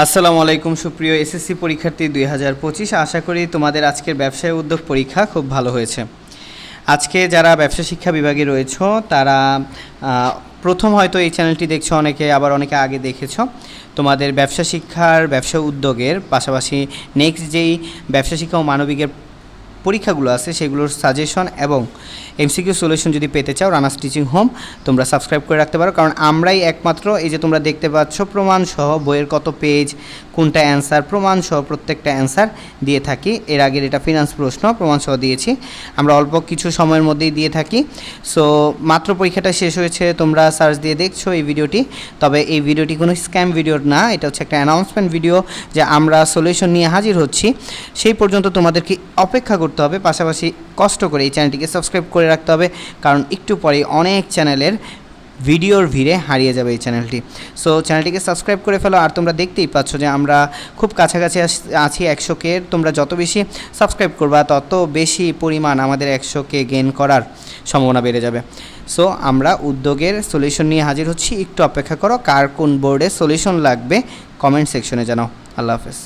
আসসালামু আলাইকুম সুপ্রিয় এসএসসি পরীক্ষার্থী দুই হাজার পঁচিশ। আশা করি তোমাদের আজকের ব্যবসায় উদ্যোগ পরীক্ষা খুব ভালো হয়েছে। আজকে যারা ব্যবসা শিক্ষা বিভাগে রয়েছ, তারা প্রথম হয়তো এই চ্যানেলটি দেখছ, অনেকে আবার অনেকে আগে দেখেছ। তোমাদের ব্যবসা শিক্ষার ব্যবসা উদ্যোগের পাশাপাশি নেক্সট যেই ব্যবসা শিক্ষা ও মানবিকের পরীক্ষাগুলো আছে, সেগুলোর সাজেশন এবং এমসিকিউ সলিউশন যদি পেতে চাও রানাস টিচিং হোম তোমরা সাবস্ক্রাইব করে রাখতে পারো। কারণ আমরাই একমাত্র এই যে তোমরা দেখতে পাচ্ছ প্রমাণ সহ বইয়ের কত পেজ কোনটা অ্যান্সার প্রমাণ সহ প্রত্যেকটা অ্যান্সার দিয়ে থাকি। এর আগের এটা ফিনান্স প্রশ্ন প্রমাণ সহ দিয়েছি। আমরা অল্প কিছু সময়ের মধ্যেই দিয়ে থাকি। সো মাত্র পরীক্ষাটা শেষ হয়েছে, তোমরা সার্চ দিয়ে দেখছ এই ভিডিওটি। তবে এই ভিডিওটি কোনো স্ক্যাম ভিডিও না, এটা হচ্ছে একটা অ্যানাউন্সমেন্ট ভিডিও যে আমরা সলিউশন নিয়ে হাজির হচ্ছি। সেই পর্যন্ত তোমাদেরকে অপেক্ষা করতে হবে। পাশাপাশি কষ্ট করে এই চ্যানেলটিকে সাবস্ক্রাইব করে রাখতে হবে, কারণ একটু পরে অনেক চ্যানেলের ভিডিওর ভিড়ে হারিয়ে যাবে এই চ্যানেলটি। সো চ্যানেলটিকে সাবস্ক্রাইব করে ফেলো, আর তোমরা দেখতেই পাচ্ছ যে আমরা খুব কাছাকাছি আছি একশোকে। তোমরা যত বেশি সাবস্ক্রাইব করবা, তত বেশি পরিমাণ আমাদের একশোকে গেন করার সম্ভাবনা বেড়ে যাবে। সো আমরা উদ্যোগের সলিউশন নিয়ে হাজির হচ্ছি। একটু অপেক্ষা করো, কার কোন বোর্ডে সলিউশন লাগবে কমেন্ট সেকশনে জানাও। আল্লাহ হাফেজ।